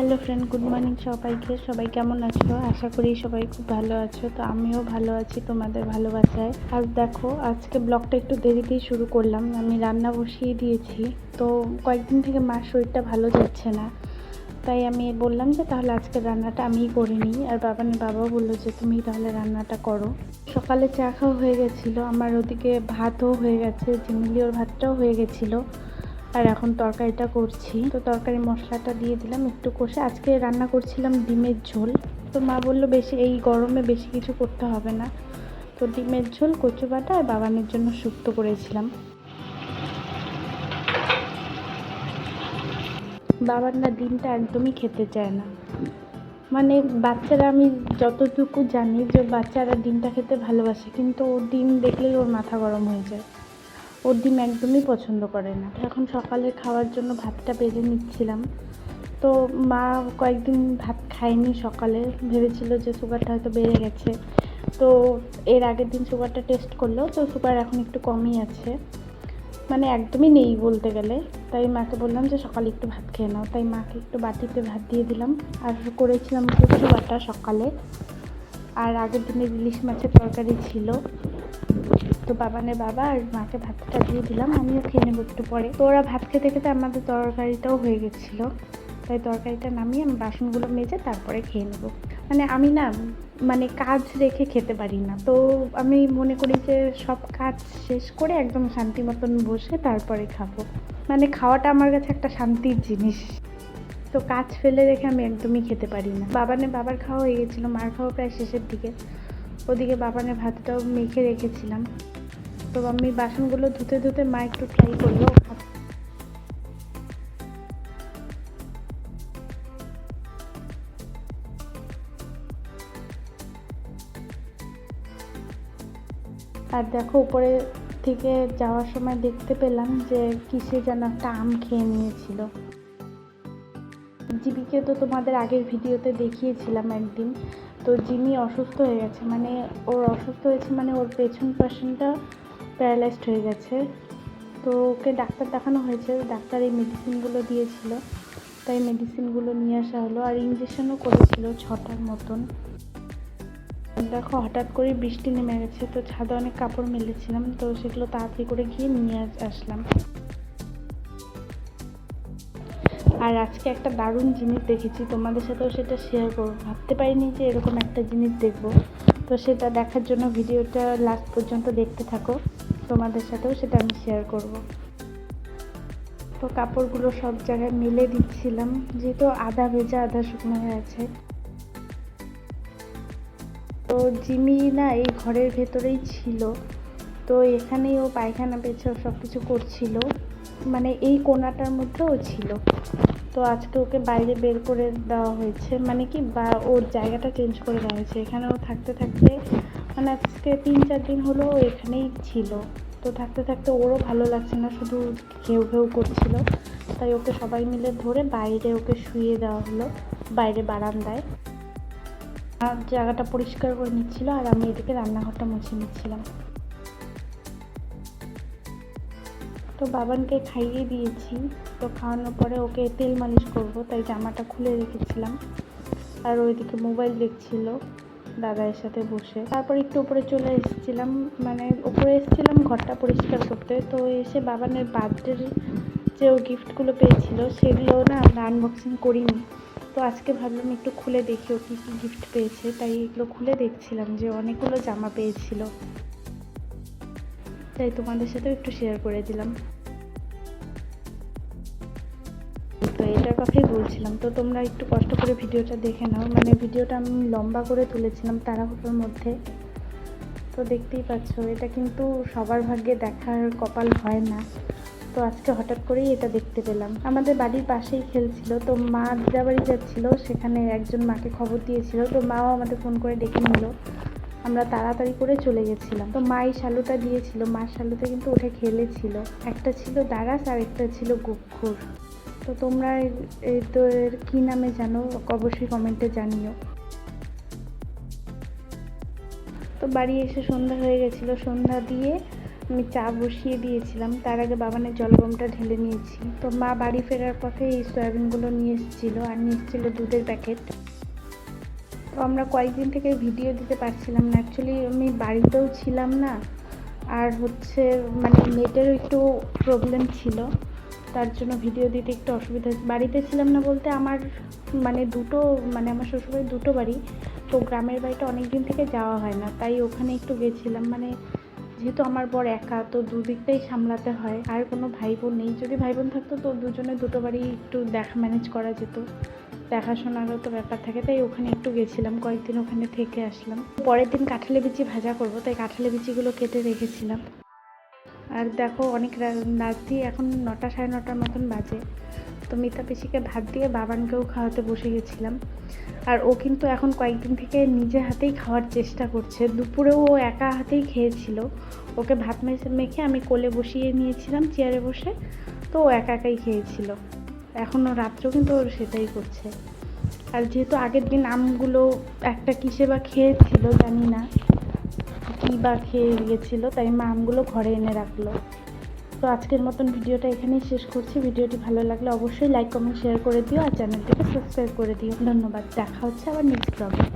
Hello friend good morning সবাইকে। সবাই কেমন আছো? আশা করি সবাই খুব ভালো আছো। তো আমিও ভালো আছি তোমাদের ভালোবাসায়। আর দেখো, আজকে ব্লগটা একটু দেরিতেই শুরু করলাম। আমি রান্না বসিয়ে দিয়েছি। তো কয়েকদিন থেকে মার শরীরটা ভালো যাচ্ছে না। তাই আমি বললাম যে তাহলে আজকে রান্নাটা আমিই করে নিই। আর বাবানের বাবাও বলল যে তুমি তাহলে রান্নাটা করো। সকালে চা খাওয়া হয়ে গেছিল। আমার ওদিকে ভাতও হয়ে গেছে জিমিলিওর ভাতটাও হয়ে গেছিল। আর এখন তরকারিটা করছি। তো তরকারি মশলাটা দিয়ে দিলাম একটু কষে। আজকে রান্না করছিলাম ডিমের ঝোল। তো মা বলল, বেশি এই গরমে বেশি কিছু করতে হবে না। তো ডিমের ঝোল, কচু বাটা আর বাবানের জন্য শুক্তো করেছিলাম। বাবার না ডিমটা একদমই খেতে চায় না। মানে বাচ্চারা, আমি যতটুকু জানি যে বাচ্চারা ডিমটা খেতে ভালোবাসে, কিন্তু ওর ডিম দেখলেই ওর মাথা গরম হয়ে যায়। ওর ডিম একদমই পছন্দ করে না। তো এখন সকালে খাওয়ার জন্য ভাতটা বেড়ে নিচ্ছিলাম। তো মা কয়েকদিন ভাত খায়নি সকালে। ভেবেছিল যে সুগারটা হয়তো বেড়ে গেছে। তো এর আগের দিন সুগারটা টেস্ট করল। তো সুগার এখন একটু কমই আছে। মানে একদমই নেই বলতে গেলে। তাই মাকে বললাম যে সকালে একটু ভাত খেয়ে নাও। তাই মাকে একটু বাটিতে ভাত দিয়ে দিলাম। আর করেছিলাম কচু বাটা সকালে। আর আগের দিনে ইলিশ মাছের তরকারি ছিল। তো বাবানের বাবা, আর মাকে ভাতটা দিয়ে দিলাম, আমিও খেয়ে নেব একটু পরে। তো ওরা ভাত খেতে খেতে আমাদের তরকারিটাও হয়ে গেছিল। তাই তরকারিটা নামিয়ে আমি বাসনগুলো মেজে তারপরে খেয়ে নেব। মানে আমি না মানে কাজ রেখে খেতে পারি না। তো আমি মনে করি যে সব কাজ শেষ করে একদম শান্তি মতন বসে তারপরে খাব। মানে খাওয়াটা আমার কাছে একটা শান্তির জিনিস। তো কাজ ফেলে রেখে আমি একদমই খেতে পারি না। বাবানে বাবার খাওয়া হয়ে গেছিল, মার খাওয়া প্রায় শেষের দিকে। ওদিকে বাবানের ভাতটাও মেখে রেখেছিলাম। তো আমি বাসনগুলো ধুতে ধুতে মা একটু ট্রাই করল। আর দেখো, উপরে থেকে যাওয়ার সময় দেখতে পেলাম যে কিসে যেন একটা আম খেয়ে নিয়েছিল। জিবিকে তো তোমাদের আগের ভিডিওতে দেখিয়েছিলাম একদিন। তো জিমি অসুস্থ হয়ে গেছে মানে ওর অসুস্থ হয়েছে মানে ওর পেছন পার্সনটা প্যারালাইজড হয়ে গেছে। তো ওকে ডাক্তার দেখানো হয়েছে। ডাক্তার এই মেডিসিনগুলো দিয়েছিল। তাই মেডিসিনগুলো নিয়ে আসা হলো আর ইঞ্জেকশনও করেছিল ছটার মতন। দেখো, হঠাৎ করে বৃষ্টি নেমে গেছে। তো ছাদে অনেক কাপড় মেলেছিলাম। তো সেগুলো তাড়াতাড়ি করে গিয়ে নিয়ে আসলাম। আর আজকে একটা দারুণ জিনিস দেখেছি। তোমাদের সাথেও সেটা শেয়ার করব। ভাবতে পারিনি যে এরকম একটা জিনিস দেখব। তো সেটা দেখার জন্য ভিডিওটা লাস্ট পর্যন্ত দেখতে থাকো। তোমাদের সাথেও সেটা আমি শেয়ার করব। তো কাপড়গুলো সব জায়গায় মেলে দিচ্ছিলাম, যেহেতু আধা ভেজা, আধা শুকনো হয়ে আছে। তো জিমি না এই ঘরের ভেতরেই ছিল। তো এখানেই ও পায়খানা পেছাও সব কিছু করছিল। মানে এই কোনাটার মধ্যেও ছিল। তো আজকে ওকে বাইরে বের করে দেওয়া হয়েছে। মানে কি, বা ওর জায়গাটা চেঞ্জ করে দেওয়া হয়েছে। এখানে ও থাকতে থাকতে মানে আজকে তিন চার দিন হলো ও এখানেই ছিল। তো থাকতে থাকতে ওরও ভালো লাগছে না, শুধু ঘেউ ঘেউ করছিল। তাই ওকে সবাই মিলে ধরে বাইরে ওকে শুয়ে দেওয়া হলো, বাইরে বারান্দায়। আর জায়গাটা পরিষ্কার করে নিচ্ছিল, আর আমি এদিকে রান্নাঘরটা মুছে নিচ্ছিলাম। তো বাবানকে খাইয়ে দিয়েছি। তো খাওয়ানোর পরে ওকে তেল মালিশ করব, তাই জামাটা খুলে রেখেছিলাম। আর ওইদিকে মোবাইল দেখছিল দাদার সাথে বসে। তারপর একটু উপরে চলে এসেছিলাম মানে উপরে এসেছিলাম ঘরটা পরিষ্কার করতে। তো এসে বাবানের বার্থডের যে ও গিফটগুলো পেয়েছিল, সেগুলো না আমরা আনবক্সিং করিনি। তো আজকে ভাবলাম একটু খুলে দেখি ও কী কী গিফট পেয়েছে। তাই এগুলো খুলে দেখছিলাম যে অনেকগুলো জামা পেয়েছিল। তাই তোমাদের সাথেও একটু শেয়ার করে দিলাম। তো এটার কথাই বলছিলাম, তো তোমরা একটু কষ্ট করে ভিডিওটা দেখে নাও। মানে ভিডিওটা আমি লম্বা করে তুলেছিলাম তাড়াহুড়োর মধ্যে। তো দেখতেই পাচ্ছ, এটা কিন্তু সবার ভাগ্যে দেখার কপাল হয় না। তো আজকে হঠাৎ করেই এটা দেখতে পেলাম। আমাদের বাড়ির পাশেই খেলছিল তো মা দিদাবাড়ি যাচ্ছিল, সেখানে একজন মাকে খবর দিয়েছিল, তো মাও আমাদের ফোন করে ডেকে নিল। আমরা তাড়াতাড়ি করে চলে গেছিলাম। তো মাই শালুটা দিয়েছিল। মা শালুতে কিন্তু উঠে খেলেছিল। একটা ছিল দারাস আর একটা ছিল গুক্ষুর তো তোমরা এই তো এর কী নামে জানো? অবশ্যই কমেন্টে জানিও। তো বাড়ি এসে সন্ধ্যা হয়ে গেছিল। সন্ধ্যা দিয়ে আমি চা বসিয়ে দিয়েছিলাম। তার আগে বাবানের জলগমটা ঢেলে নিয়েছি। তো মা বাড়ি ফেরার পথে এই সয়াবিনগুলো নিয়ে এসেছিল। আর নিয়ে এসেছিল দুধের প্যাকেট। তো আমরা কয়েকদিন থেকে ভিডিও দিতে পারছিলাম না। অ্যাকচুয়ালি আমি বাড়িতেও ছিলাম না। আর হচ্ছে মানে নেটেরও একটু প্রবলেম ছিল। তার জন্য ভিডিও দিতে একটু অসুবিধা বাড়িতে ছিলাম না বলতে আমার মানে দুটো মানে আমার শ্বশুরবাড়ি দুটো বাড়ি। তো গ্রামের বাড়িটা অনেক দিন থেকে যাওয়া হয় না। তাই ওখানে একটু গেছিলাম। মানে যেহেতু আমার বর একা, তো দুদিকটাই সামলাতে হয়। আর কোনো ভাই বোন নেই। যদি ভাই বোন থাকতো, তো দুজনে দুটো বাড়ি একটু দেখা ম্যানেজ করা যেত। দেখাশোনারও তো ব্যাপার থাকে, তাই ওখানে একটু গেছিলাম, কয়েকদিন ওখানে থেকে আসলাম। পরের দিন কাঁঠালে বিচি ভাজা করব, তাই কাঁঠালে বিচিগুলো কেটে রেখেছিলাম। আর দেখো, অনেক রাত্রি এখন নটা সাড়ে নটার মতন বাজে। তো মিতা পিসিকে ভাত দিয়ে বাবানকেও খাওয়াতে বসে গেছিলাম। আর ও কিন্তু এখন কয়েকদিন থেকে নিজে হাতেই খাওয়ার চেষ্টা করছে। দুপুরেও ও একা হাতেই খেয়েছিল। ওকে ভাত মেখে মেখে আমি কোলে বসিয়ে নিয়েছিলাম, চেয়ারে বসে। তো ও একা একাই খেয়েছিল। এখনও রাত্রেও কিন্তু ওর সেটাই করছে। আর যেহেতু আগের দিন আমগুলো একটা কিসে বা খেয়েছিল জানি না, কী বা খেয়ে গিয়েছিল, তাই মা আমগুলো ঘরে এনে রাখল। তো আজকের মতন ভিডিওটা এখানেই শেষ করছি। ভিডিওটি ভালো লাগলে অবশ্যই লাইক কমেন্ট শেয়ার করে দিও আর চ্যানেলটিকে সাবস্ক্রাইব করে দিও। ধন্যবাদ। দেখা হচ্ছে আবার নেক্সট ব্লগে